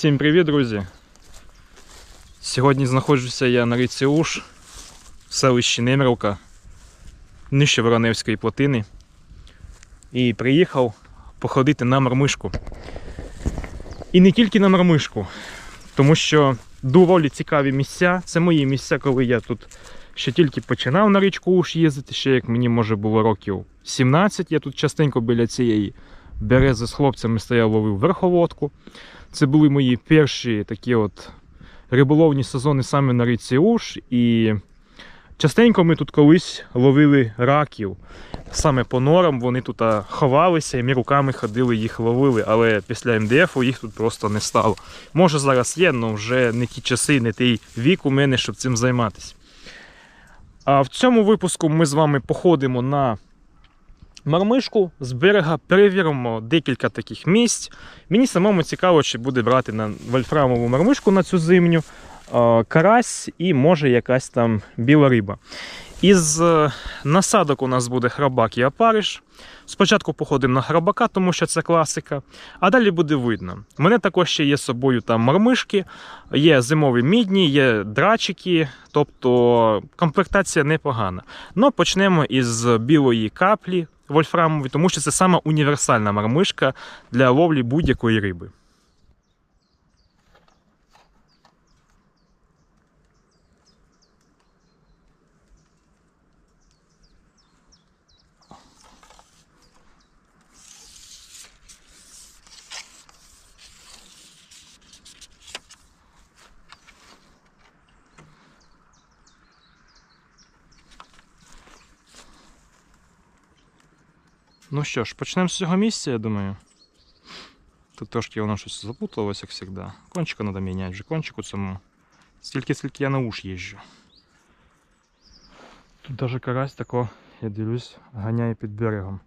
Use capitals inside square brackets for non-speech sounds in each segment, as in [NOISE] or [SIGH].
Всім привіт, друзі! Сьогодні знаходжуся я на річці Уж в селищі Немировка, нижче Вороневської плотини. І приїхав походити на мармишку. І не тільки на мармишку, тому що доволі цікаві місця. Це мої місця, коли я тут ще тільки починав на річку Уж їздити, ще як мені може було років 17. Я тут частенько біля цієї берези з хлопцями стояв ловив верховодку. Це були мої перші такі от риболовні сезони саме на річці Уж. І частенько ми тут колись ловили раків. Саме по норам вони тут ховалися, і ми руками ходили, їх ловили, але після МДФ їх тут просто не стало. Може зараз є, але вже не ті часи, не той вік у мене, щоб цим займатися. А в цьому випуску ми з вами походимо на мармишку з берега, перевіримо декілька таких місць. Мені самому цікаво, чи буде брати на вольфрамову мармишку на цю зимню, е, карась і може якась там біла риба. Із е, насадок у нас буде храбак і опариш. Спочатку походимо на храбака, тому що це класика, а далі буде видно. У мене також ще є з собою там мармишки, є зимові мідні, є драчики, тобто комплектація непогана. Ну, почнемо із білої каплі вольфрамової, тому що це сама універсальна мармишка для ловлі будь-якої риби. Ну що ж, почнемо з цього місця, я думаю. Тут трошки воно щось запуталося, як завжди. Кончика треба міняти вже кончику цьому. Стільки, скільки я на уш їжджу. Тут даже карась тако, я дивлюсь, ганяє під берегом.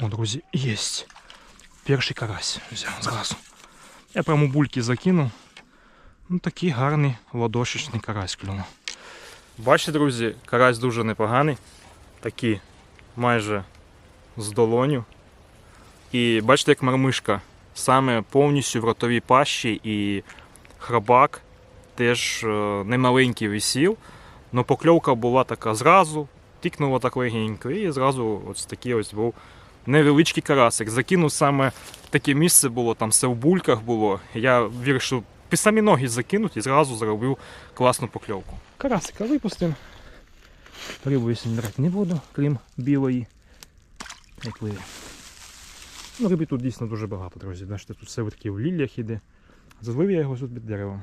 О, друзі, єсть. Перший карась взяв зразу. Я прямо бульки закинув. Ну такий гарний ладошечний карась клюнув. Бачите, друзі, карась дуже непоганий. Такий майже з долоню. І бачите, як мармишка. Саме повністю в ротовій пащі і храбак теж е, немаленький висів. але покльовка була така зразу, тикнула так легенько, і зразу ось такий ось був невеличкий карасик. Закинув саме таке місце було, там все в бульках було. Я вирішив під самі ноги закинути і зразу зробив класну покльовку. Карасика випустимо. Рибу сьогодні брати не буду, крім білої. Як ви. Ну, риби тут дійсно дуже багато, друзі. Бачите, тут все таке в ліллях іде. Зловив я його тут під деревом.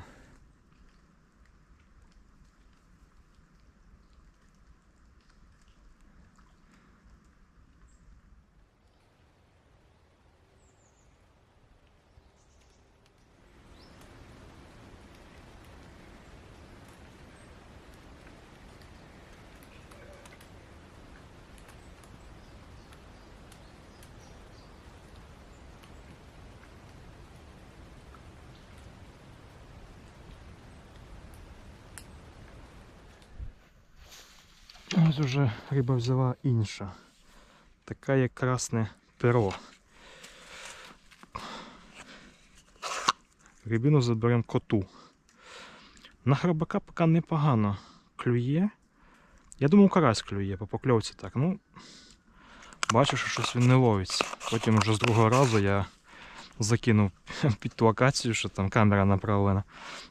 Ось уже риба взяла інша. Така як красне перо. Рибину заберемо коту. На храбака поки непогано клює. Я думав, карась клює по покльовці так. Ну, бачу, що щось він не ловиться. Потім вже з другого разу я закинув [LAUGHS] під ту локацію, що там камера направлена.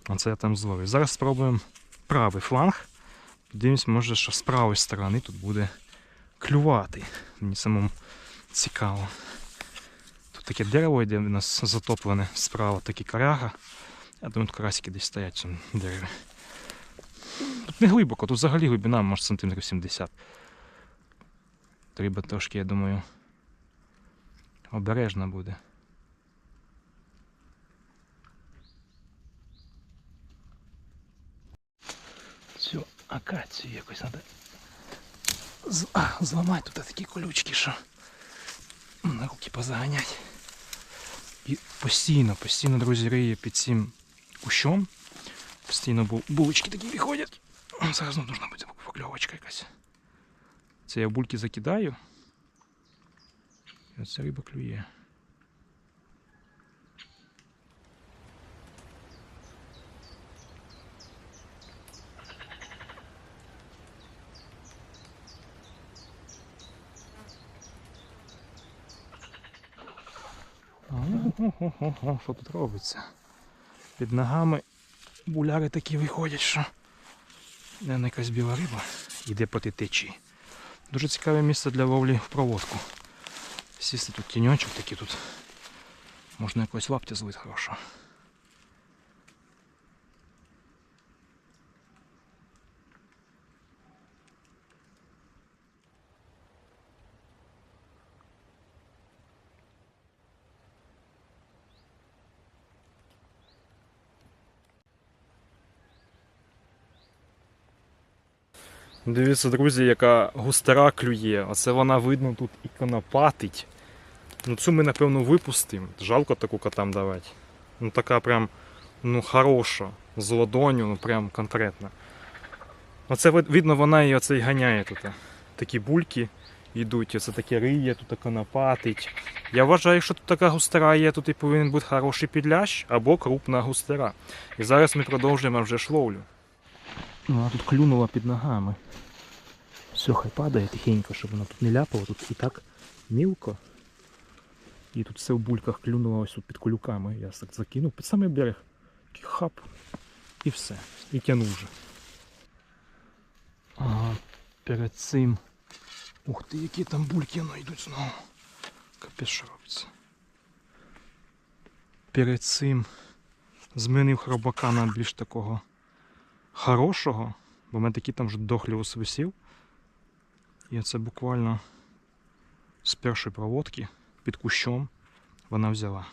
Оце я там зловив. Зараз спробуємо правий фланг. Подивимось, може, що з правої сторони тут буде клювати. Мені самому цікаво. Тут таке дерево йде у нас затоплене справа, такі коряга. Я думаю, тут карасики десь стоять в цьому. Тут не глибоко, тут взагалі глибина, може сантиметрів 70. Треба трошки, я думаю, обережно буде. Цю акацію якось треба зламати тут такі колючки, що на руки позаганять. І постійно, постійно, друзі, риє під цим кущом. Постійно бу- булочки такі виходять. Зараз нам нужна буде покльовочка якась. Це я бульки закидаю. І оця риба клює. Що тут робиться? Під ногами буляри такі виходять, що де якась біла риба йде тій течії. Дуже цікаве місце для ловлі в проводку. Сісти тут тіньочок такий тут. Можна якось лапті злити хорошо. Дивіться, друзі, яка густера клює. Оце вона видно тут і конопатить. Ну цю ми напевно випустимо. Жалко таку котам давати. Ну така прям ну хороша. З ладоню, ну прям конкретно. Оце видно, вона і оце і ганяє тут. Такі бульки йдуть, оце таке риє, тут конопатить. Я вважаю, що тут така густера є, тут і повинен бути хороший підлящ або крупна густера. І зараз ми продовжуємо вже шловлю. Ну, вона тут клюнула під ногами. Все, хай падає тихенько, щоб вона тут не ляпала, тут і так мілко. І тут все в бульках клюнуло ось тут під колюками. Я так закинув під самий берег. Такий хап. І все. І тянув вже. А перед цим. Ух ти, які там бульки ну, йдуть знову. Капець що робиться. Перед цим змінив хробака на більш такого хорошого, бо в мене такий там вже дохліус висів. І це буквально з першої проводки під кущом вона взяла.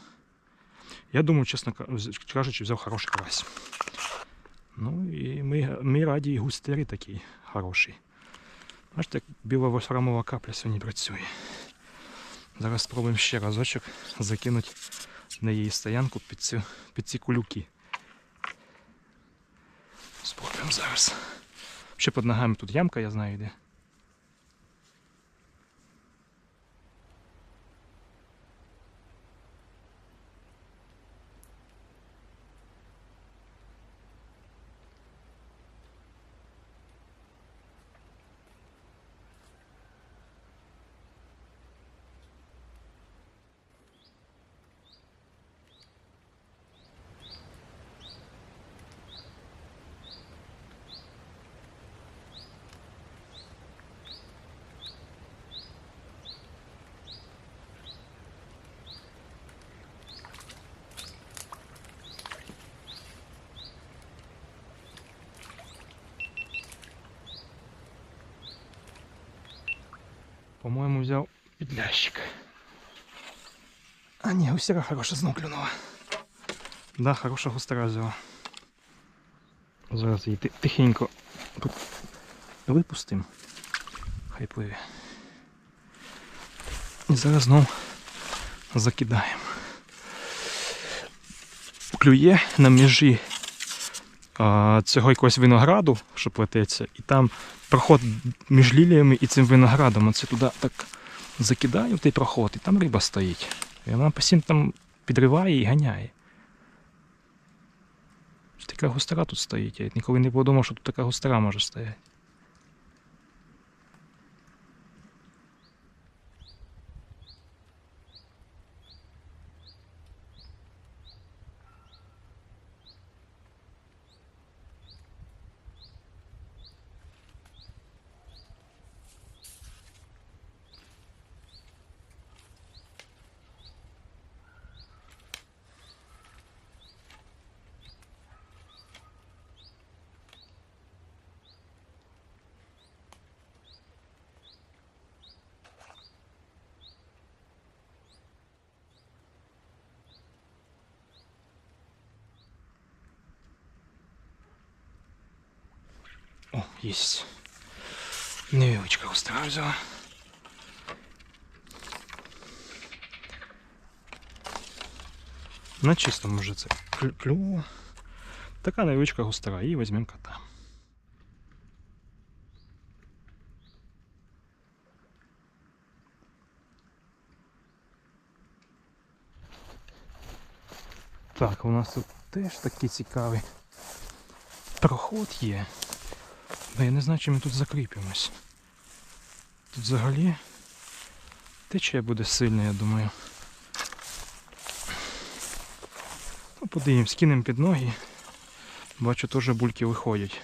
Я думаю, чесно кажучи, взяв хороший карась. Ну і ми, ми раді і густері такий хороший. Бачите, як біла вольфрамова капля сьогодні працює. Зараз спробуємо ще разочок закинути на її стоянку під, цю, під ці кулюки. Спробуємо зараз. Ще під ногами тут ямка, я знаю, де. По-моєму, взяв підлящик. А ні, густера хороша знов клюнула. Да, хороша густера взяла. Зараз її тихенько тут випустимо. Хай пливе. І зараз знов закидаємо. Клює на межі а, цього якогось винограду, що плететься, і там проход між ліліями і цим виноградом. Оце туди так закидаю в той проход, і там риба стоїть. І вона постійно там підриває і ганяє. Така густра тут стоїть. Я ніколи не подумав, що тут така густра може стояти. О, єсть. Невеличка густера взяла. На чистому вже це клю- клюнуло. Така невеличка густера. І візьмемо кота. Так, у нас тут теж такий цікавий проход є. Да я не знаю, чи ми тут закріпимось. Тут взагалі течія буде сильна, я думаю. подивимось, кинемо під ноги. Бачу, теж бульки виходять.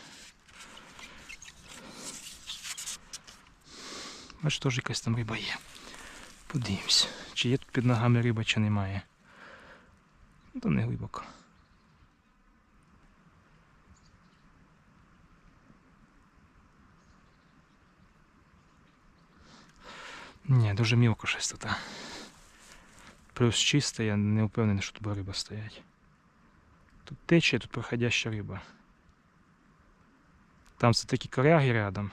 Бачу, теж якась там риба є. Подивимось, чи є тут під ногами риба, чи немає. Ну, то не глибоко. Ні, дуже мілко щось тут. Плюс чисте, я не впевнений, що тут риба стоять. Тут тече, тут проходяща риба. Там все такі коряги рядом.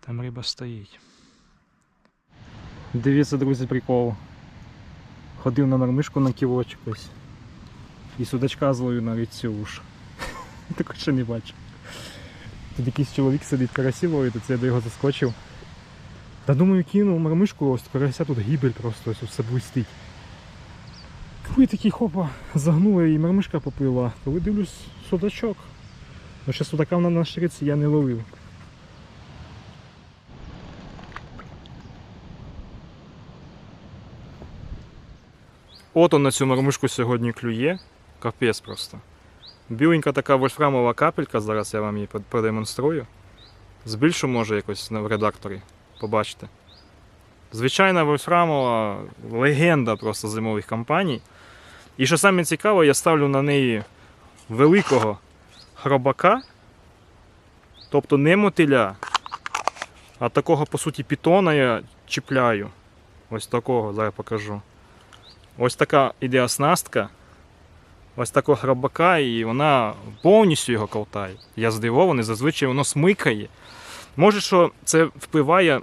Там риба стоїть. Дивіться, друзі, прикол. Ходив на нормишку на кілочок ось. І судачка зловив на річці уж. [LAUGHS] Такого ще не бачив. Тут якийсь чоловік сидить ловить, то це я до його заскочив. Та думаю, кинув мармишку, ось карася тут гібель просто ось все блистить. Коли такий хопа загнула і мармишка попила, коли дивлюсь судачок. Ну ще судака на на я не ловив. От он на цю мармишку сьогодні клює. Капець просто. Біленька така вольфрамова капелька, зараз я вам її продемонструю. Збільшу може якось в редакторі. Побачите. Звичайна вольфрамова легенда просто зимових кампаній. І що саме цікаво, я ставлю на неї великого хробака, тобто не мотиля, а такого, по суті, пітона я чіпляю. Ось такого, зараз покажу. Ось така іде оснастка. Ось такого хробака, і вона повністю його ковтає. Я здивований, зазвичай воно смикає. Може, що це впливає,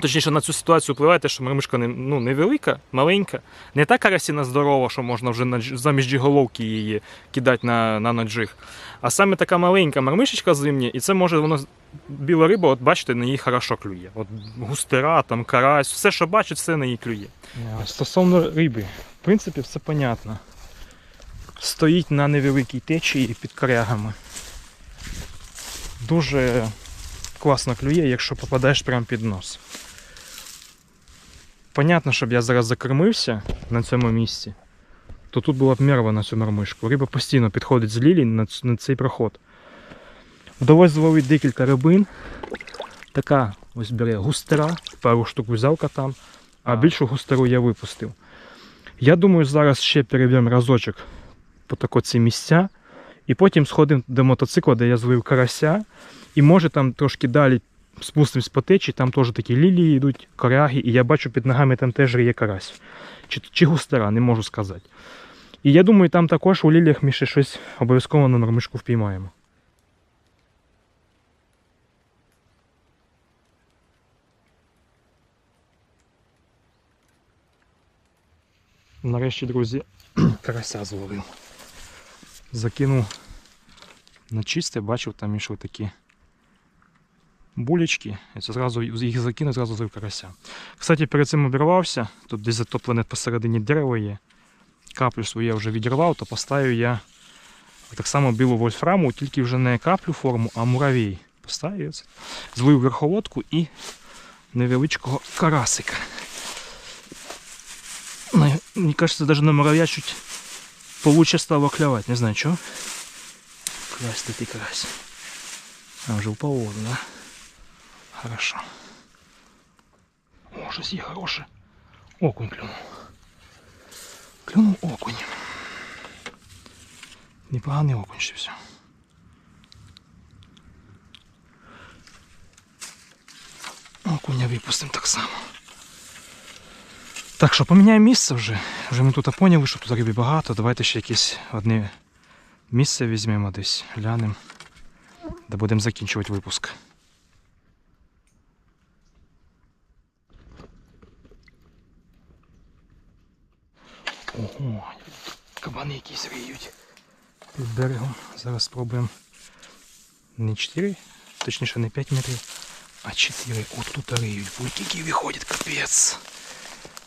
точніше на цю ситуацію впливає те, що мормишка не, ну, невелика, маленька, не та карасіна здорова, що можна вже дж- замість її кидати на, на наджиг. А саме така маленька мармишечка зимня, і це може воно біла риба, от бачите, на її хорошо клює. От густера, там карась, все, що бачить, все на її клює. Стосовно риби, в принципі, все понятно. Стоїть на невеликій течії під корягами. Дуже класно клює, якщо попадаєш прямо під нос. Понятно, щоб я зараз закормився на цьому місці, то тут була б мерва на цю мармишку. Риба постійно підходить з лілій на, на цей проход. Вдалося зловити декілька рибин. Така ось бере густера, пару штук взяв там, а більшу густеру я випустив. Я думаю, зараз ще перейдемо разочок по тако ці місця, і потім сходимо до мотоцикла, де я зловив карася, і може там трошки далі спустимось по течі, там теж такі лілії йдуть, коряги, і я бачу під ногами там теж є карась. Чи, чи густера, не можу сказати. І я думаю, там також у ліліях ми ще щось обов'язково на нормишку впіймаємо. Нарешті, друзі, [CLEARS THROAT] карася зловив. Закинув на чисте, бачив, там ішли такі булечки. Я це зразу їх закинув, зразу злив карася. Кстати, перед цим обірвався. Тут десь затоплене посередині дерево є. Каплю свою я вже відірвав, то поставив я так само білу вольфраму, тільки вже не каплю форму, а муравій. Поставив, це, злив верховодку і невеличкого карасика. Ну, Мне кажется, даже на муравья чуть получше стало клевать. Не знаю, что. Карась ты карась. А, уже упал воду, да? Хорошо. О, щось є хороше. Окунь клюнув. Клюнув окунь. Непоганий окунь ще все. Окуня випустимо так само. Так що поміняємо місце вже. Вже ми тут поняли, що тут риби багато. Давайте ще якесь одне місце візьмемо десь, глянемо. Де будемо закінчувати випуск. Ого, кабани якісь риють під берегом. Зараз спробуємо не 4, точніше не 5 метрів, а 4. От тут риють. Бульки які виходять, капець.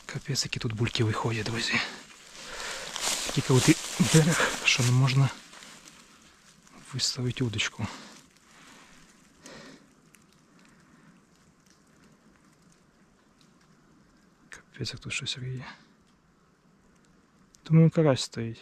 Капець, які тут бульки виходять, друзі. Такий крутий берег, що не можна виставити удочку. Капець, як тут щось риє. Тому карась стоїть.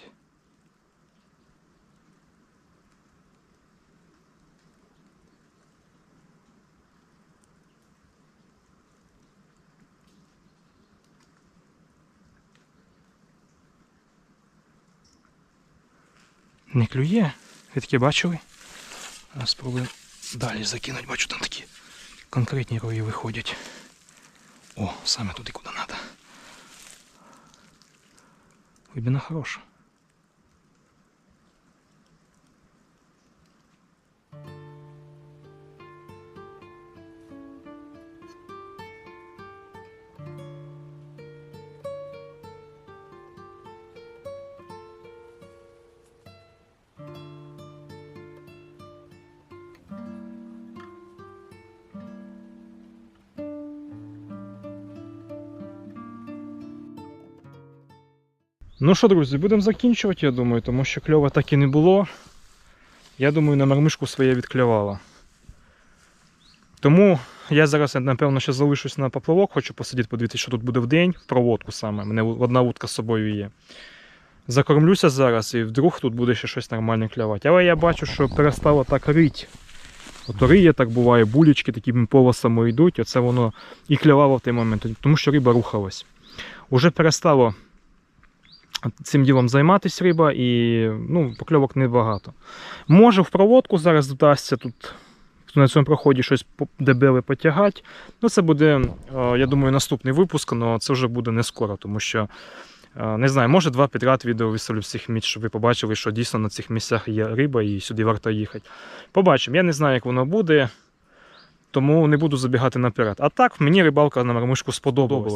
Не клює. Ви таке бачили? Зараз спробуємо далі закинути. Бачу, там такі конкретні рої виходять. О, саме туди, куди треба. Глибина Ну що, друзі, будемо закінчувати, я думаю, тому що кльова так і не було. Я думаю, на мармишку своє відклювала. Тому я зараз, напевно, ще залишусь на поплавок, хочу посидіти, подивитися, що тут буде в день, в проводку саме. У мене одна вудка з собою є. Закормлюся зараз і вдруг тут буде ще щось нормальне клювати. Але я бачу, що перестало так рить. От риє так буває, булічки такими полосами йдуть, оце воно і клювало в той момент, тому що риба рухалась. Уже перестало цим ділом займатися риба і ну, покльовок небагато. Може в проводку зараз вдасться тут на цьому проході щось дебеле потягати. Ну, це буде, е, я думаю, наступний випуск, але це вже буде не скоро, тому що. е, Не знаю, може два підряд відео виставлю цих місць, щоб ви побачили, що дійсно на цих місцях є риба і сюди варто їхати. Побачимо. Я не знаю, як воно буде, тому не буду забігати наперед. А так, мені рибалка на мармишку сподобалась.